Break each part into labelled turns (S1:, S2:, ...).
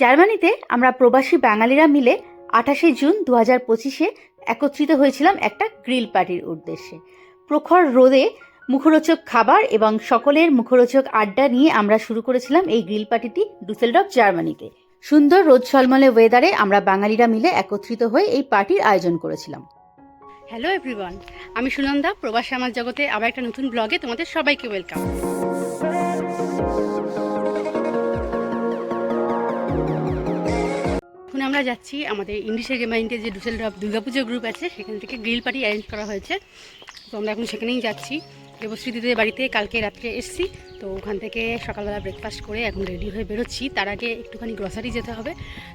S1: জার্মানিতে আমরা প্রবাসী বাঙালিরা মিলে আঠাশে জুন দু হাজার পঁচিশে একত্রিত হয়েছিলাম একটা গ্রিল পার্টির উদ্দেশ্যে। প্রখর রোদে মুখরোচক খাবার এবং সকলের মুখরোচক আড্ডা নিয়ে আমরা শুরু করেছিলাম এই গ্রিল পার্টিটি ডুসেলডফ জার্মানিতে। সুন্দর রোদ ঝলমলে ওয়েদারে আমরা বাঙালিরা মিলে একত্রিত হয়ে এই পার্টির আয়োজন করেছিলাম।
S2: হ্যালো এভরিওয়ান আমি সুনন্দা, প্রবাসী আমার জগতে আবার একটা নতুন ব্লগে তোমাদের সবাইকে ওয়েলকাম আমরা যাচ্ছি আমাদের ইন্ডিশের গেমাইন্ডে যে ডুসেল দুর্গাপুজো গ্রুপ আছে, সেখান থেকে গ্রিল পার্টি অ্যারেঞ্জ করা হয়েছে। তো আমরা এখন সেখানেই যাচ্ছি। দেবশ্রী দিদিদের বাড়িতে কালকে রাত্রে এসছি। তো ওখান থেকে সকালবেলা ব্রেকফাস্ট করে এখন রেডি হয়ে বেরোচ্ছি। তার আগে একটুখানি গ্রসারি যেতে হবে।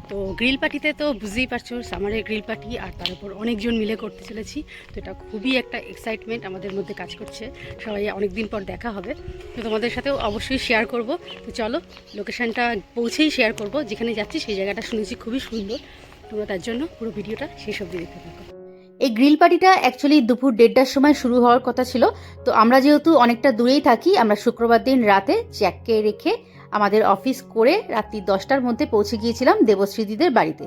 S2: তো গ্রিল পার্টিতে তো বুঝতেই পারছ সামারের গ্রিল পার্টি আর তার উপর অনেকজন মিলে করতে চলেছি। তো এটা খুবই একটা এক্সাইটমেন্ট আমাদের মধ্যে কাজ করছে। সবাই অনেক দিন পর দেখা হবে। তো তোমাদের সাথেও অবশ্যই শেয়ার করব। তো চলো লোকেশানটা পৌঁছেই শেয়ার করব। যেখানে যাচ্ছি সেই জায়গাটা শুনেছি খুবই সুন্দর। তোমরা তার জন্য পুরো ভিডিওটা শেষ অবধি দেখতে থাকো।
S1: এই গ্রিল পার্টিটা অ্যাকচুয়ালি দুপুর দেড়টার সময় শুরু হওয়ার কথা ছিল। তো আমরা যেহেতু অনেকটা দূরেই থাকি, আমরা শুক্রবার দিন রাতে জ্যাককে রেখে আমাদের অফিস করে রাত্রি দশটার মধ্যে পৌঁছে গিয়েছিলাম দেবশ্রীদিদের বাড়িতে।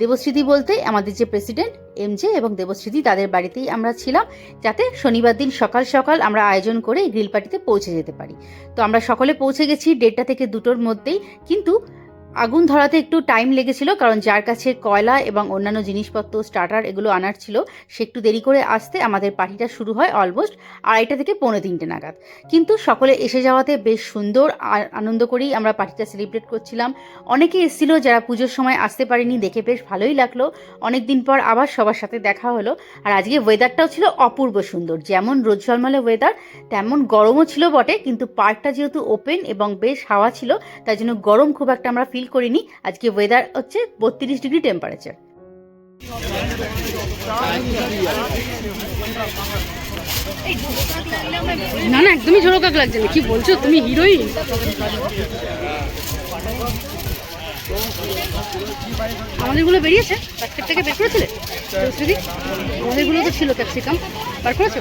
S1: দেবশ্রীদি বলতে আমাদের যে প্রেসিডেন্ট এমজে এবং দেবশ্রীদি তাদের বাড়িতেই আমরা ছিলাম, যাতে শনিবার দিন সকাল সকাল আমরা আয়োজন করে গ্রিল পার্টিতে পৌঁছে যেতে পারি। তো আমরা সকলে পৌঁছে গেছি দেড়টা থেকে দুটোর মধ্যেই, কিন্তু আগুন ধরাতে একটু টাইম লেগেছিল, কারণ যার কাছে কয়লা এবং অন্যান্য জিনিসপত্র স্টার্টার এগুলো আনার ছিল, সে একটু দেরি করে আসতে আমাদের পার্টিটা শুরু হয় অলমোস্ট আড়াইটা থেকে পৌনে তিনটে নাগাদ। কিন্তু সকলে এসে যাওয়াতে বেশ সুন্দর আনন্দ করেই আমরা পার্টিটা সেলিব্রেট করছিলাম। অনেকে এসেছিল যারা পুজোর সময় আসতে পারেনি, দেখে বেশ ভালোই লাগল। অনেক দিন পর আবার সবার সাথে দেখা হলো। আর আজকে ওয়েদারটাও ছিল অপূর্ব সুন্দর, যেমন রোদ ঝলমলে ওয়েদার তেমন গরমও ছিল বটে, কিন্তু পার্কটা যেহেতু ওপেন এবং বেশ হাওয়া ছিল তাই জন্য গরম খুব একটা আমরা ফিল করিনি। আজকে ওয়েদার হচ্ছে বত্রিশ ডিগ্রি টেম্পারেচার
S2: না না, একদমই ঝোড়কাক লাগছে না। কি বলছো? তুমি হিরোইন আমাদেরগুলো বেরিয়েছে প্যাকেট থেকে বের করেছিলে? দিদি আমাদেরগুলো তো ছিল ক্যাপসিকাম। বার করেছ?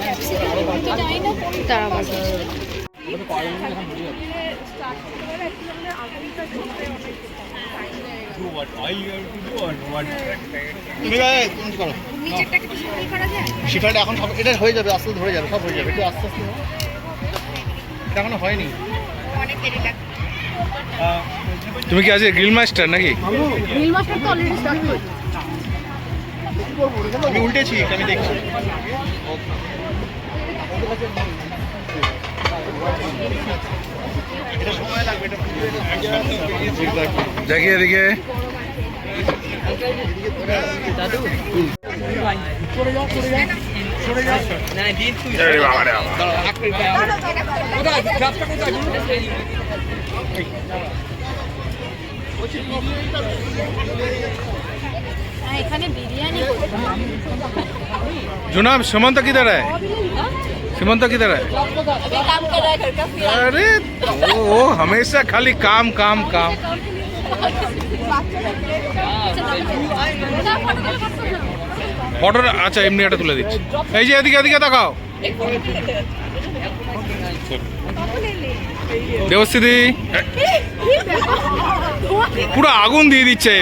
S2: তারা বার করেছে।
S3: Do what all you have to do or what
S4: তুমি গায়ে তুমি করো শিখাটা এখন সব এটা হয়ে যাবে আস্তে হয়ে যাবে সব হয়ে যাবে একটু আস্তে আস্তে এটা এখনও হয়নি।
S3: তুমি কি আজকে গ্রিল মাস্টার নাকি?
S2: তো অলরেডি স্টার্ট
S4: আমি উল্টেছি আমি দেখছি। এটা
S3: দেখি এদিকে আরে বাবা রে বাবা।
S5: এখানে বিরিয়ানি
S3: जुनाब सुमंत किधर है सुमंत किधर है
S5: अभी काम कर रहा है घर का फिर
S3: अरे वो, वो हमेशा खाली काम काम काम ফটো আচ্ছা এমনি একটা তুলে দিচ্ছি এই যে এদিকে এদিকে তাকাও দেবস্থিতি পুরো আগুন দিয়ে দিচ্ছে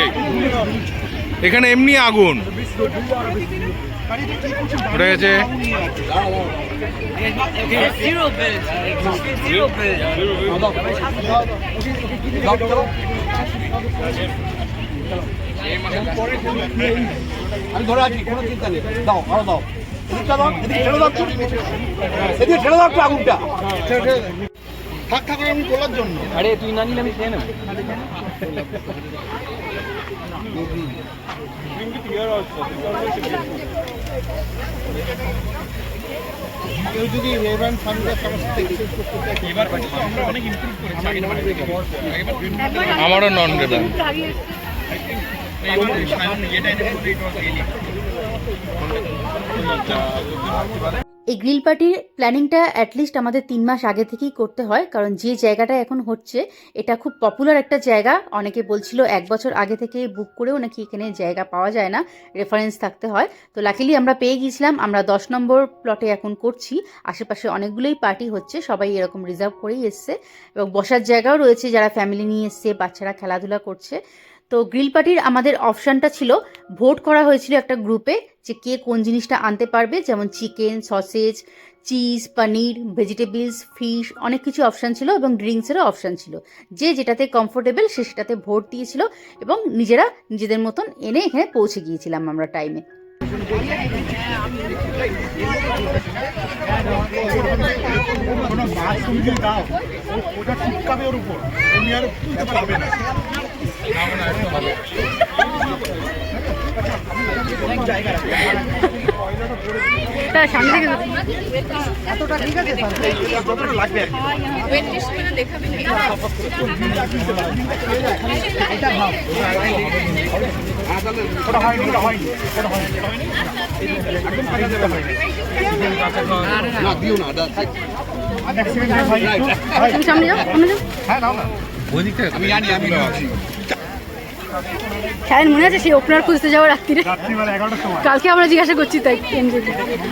S3: এখানে এমনি আগুন উঠে গেছে।
S4: আমি ধরে আছি কোনো চিন্তা নেই। দাও আরও দাও। এদিকটা দাও এদিকে ছেড়ে দাও একটু। এদিকে ছেড়ে দাও একটু আগুনটা। থাক থাক আমি তোলার জন্য।
S6: আরে তুই না নিলে আমি খেয়ে নেব।
S4: কেউ যদি রেভান ফান্ডার সমস্যা এবার আমরা অনেক ইমপ্রুভ করেছি
S3: আমারও নন রেবান
S1: এই গ্রিল পার্টির প্ল্যানিংটা অ্যাটলিস্ট আমাদের তিন মাস আগে থেকেই করতে হয়, কারণ যে জায়গাটা এখন হচ্ছে, এটা খুব পপুলার একটা জায়গা। অনেকে বলছিল এক বছর আগে থেকে বুক করেও নাকি এখানে জায়গা পাওয়া যায় না রেফারেন্স থাকতে হয়। তো লাকিলি আমরা পেয়ে গিয়েছিলাম, আমরা দশ নম্বর প্লটে এখন করছি। আশেপাশে অনেকগুলোই পার্টি হচ্ছে, সবাই এরকম রিজার্ভ করেই এসছে। এবং বসার জায়গাও রয়েছে যারা ফ্যামিলি নিয়ে এসছে, বাচ্চারা খেলাধুলা করছে। তো গ্রিল পার্টির আমাদের অপশানটা ছিল, ভোট করা হয়েছিল একটা গ্রুপে যে কে কোন জিনিসটা আনতে পারবে, যেমন chicken sausage cheese paneer vegetables fish অনেক কিছু অপশান ছিল এবং ড্রিঙ্কসেরও অপশান ছিল। যে যেটাতে কমফোর্টেবল সে সেটাতে ভোট দিয়েছিল এবং নিজেরা নিজেদের মতন এনে এখানে পৌঁছে গিয়েছিলাম আমরা টাইমে
S4: দাও ওটা ওর উপর। তুমি আর তুলতে পারবে না।
S2: সামনে থেকে
S4: এতটা ঠিক আছে লাগবে এটা ভাব ওটা হয়নি ওটা হয়নি ওটা হয়নি না দিও না
S2: তুমি সামনে যাও সামনে যাও।
S4: হ্যাঁ নাও না
S3: ওই দিকটা
S4: আমি জানি আমি
S2: সায়ন মনে আছে সেই ওপেনার খুঁজতে যাওয়ার রাত্রিরে? কালকে আমরা জিজ্ঞাসা করছি তাই এমজে
S4: চলে গেছে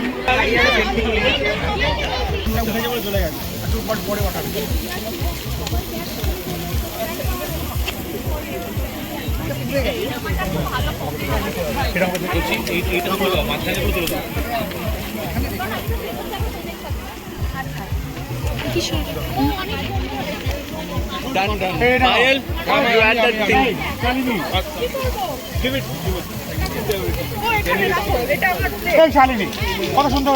S4: একটু পর পরে ওঠাবে Payel you add that thing give it give it না শুনতে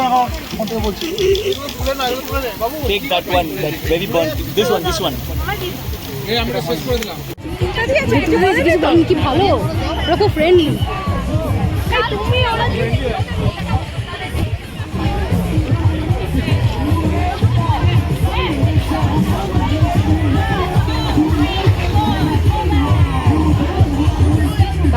S4: বলছি
S6: Take that one, that very burnt. This one, this one.
S3: এই আমরা শেষ করে দিলাম
S2: কি ভালো ওরা খুব ফ্রেন্ডলি
S1: তো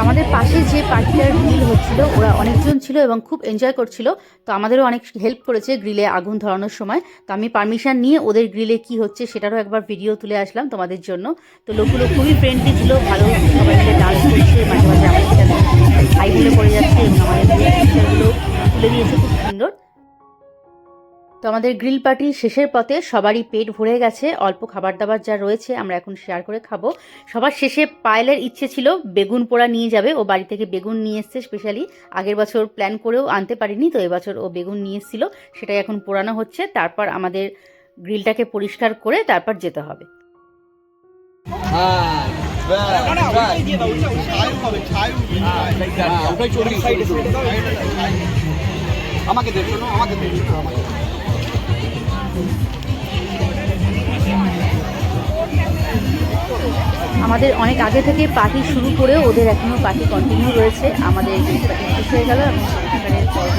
S1: আমাদের পাশে যে পার্টিটার গ্রিল হচ্ছিল, ওরা অনেকজন ছিল এবং খুব এনজয় করছিল। তো আমাদেরও অনেক হেল্প করেছে গ্রিলে আগুন ধরানোর সময়। তো আমি পারমিশন নিয়ে ওদের গ্রিলে কি হচ্ছে সেটারও একবার ভিডিও তুলে আসলাম তোমাদের জন্য। তো লোকগুলো খুবই ফ্রেন্ডলি ছিল, ভালো সবাই মিলে ডান্স করছে, মাঝে মাঝে আমাদের বলে পড়ে যাচ্ছে এবং আমাদের তুলে দিয়েছে, খুব সুন্দর। তো আমাদের গ্রিল পার্টির শেষের পথে সবারই পেট ভরে গেছে অল্প খাবার দাবার যা রয়েছে আমরা এখন শেয়ার করে খাব সবার শেষে পায়েলের ইচ্ছে ছিল বেগুন পোড়া নিয়ে যাবে ও বাড়ি থেকে বেগুন নিয়ে এসছে স্পেশালি আগের বছর প্ল্যান করেও আনতে পারিনি তো এবছর ও বেগুন নিয়ে এসেছিল সেটাই এখন পোড়ানো হচ্ছে তারপর আমাদের গ্রিলটাকে পরিষ্কার করে তারপর যেতে হবে
S4: আমাকে দেখো আমাকে দেখো আমাকে
S1: আমাদের অনেক আগে থেকে পার্টি শুরু করে ওদের এখনও পার্টি কন্টিনিউ রয়েছে। আমাদের শেষ হয়ে গেল এবং সেখানে পর্ব।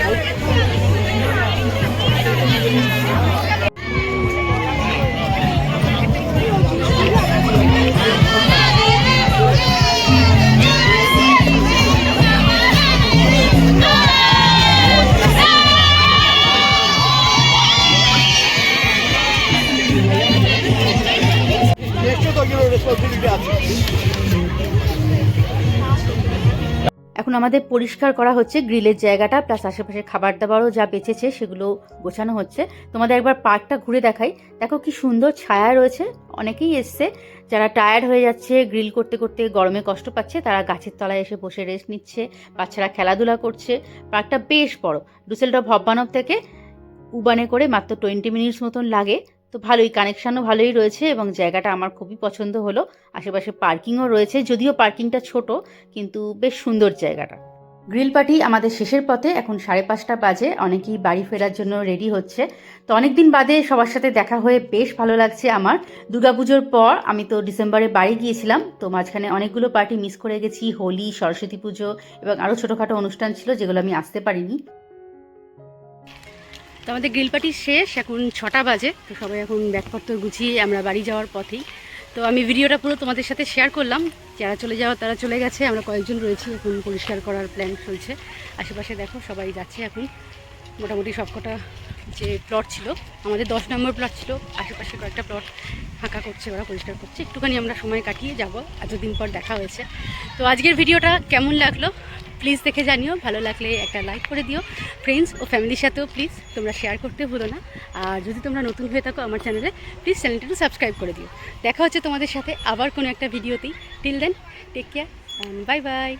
S1: এখন আমাদের পরিষ্কার করা হচ্ছে গ্রিলের জায়গাটা প্লাস আশেপাশে খাবার দাবারও যা বেঁচেছে সেগুলো গোছানো হচ্ছে। তোমাদের একবার পার্কটা ঘুরে দেখাই। দেখো কি সুন্দর ছায়া রয়েছে, অনেকেই এসছে। যারা টায়ার্ড হয়ে যাচ্ছে, গ্রিল করতে করতে গরমে কষ্ট পাচ্ছে, তারা গাছের তলায় এসে বসে রেস্ট নিচ্ছে। বাচ্চারা খেলাধুলা করছে। পার্কটা বেশ বড় ডুসেলডফ হব্বানব থেকে উবানে করে মাত্র টোয়েন্টি মিনিটস মতন লাগে। তো ভালোই কানেকশানও ভালোই রয়েছে এবং জায়গাটা আমার খুবই পছন্দ হলো। আশেপাশে পার্কিংও রয়েছে, যদিও পার্কিংটা ছোট, কিন্তু বেশ সুন্দর জায়গাটা। গ্রিল পার্টি আমাদের শেষের পথে, এখন সাড়ে পাঁচটা বাজে, অনেকেই বাড়ি ফেরার জন্য রেডি হচ্ছে। তো অনেকদিন বাদে সবার সাথে দেখা হয়ে বেশ ভালো লাগছে আমার। দুর্গাপুজোর পর আমি তো ডিসেম্বরে বাড়ি গিয়েছিলাম, তো মাঝখানে অনেকগুলো পার্টি মিস করে গেছি, হোলি, সরস্বতী পুজো এবং আরও ছোটোখাটো অনুষ্ঠান ছিল যেগুলো আমি আসতে পারিনি।
S2: তো আমাদের গ্রিল পার্টি শেষ, এখন ছটা বাজে। তো সবাই এখন ব্যাগপত্র গুছিয়ে আমরা বাড়ি যাওয়ার পথেই। তো আমি ভিডিওটা পুরো তোমাদের সাথে শেয়ার করলাম। যারা চলে যাওয়া তারা চলে গেছে। আমরা কয়েকজন রয়েছি, এখন পরিষ্কার করার প্ল্যান চলছে। আশেপাশে দেখো, সবাই যাচ্ছে এখন। মোটামুটি সবকটা যে প্লট ছিল, আমাদের দশ নম্বর প্লট ছিল। আশেপাশে কয়েকটা প্লট ফাঁকা করছে ওরা, পরিষ্কার করছে। একটুখানি আমরা সময় কাটিয়ে যাব। এতদিন পর দেখা হয়েছে। তো আজকের ভিডিওটা কেমন লাগল? প্লিজ দেখে জানিও, ভালো লাগলে একটা লাইক করে দিও। ফ্রেন্ডস ও ফ্যামিলির সাথেও প্লিজ তোমরা শেয়ার করতে ভুলো না। আর যদি তোমরা নতুন হয়ে থাকো আমার চ্যানেলে প্লিজ চ্যানেলটা সাবস্ক্রাইব করে দিও। দেখা হচ্ছে তোমাদের সাথে আবার কোনো একটা ভিডিওতেই till then take care bye bye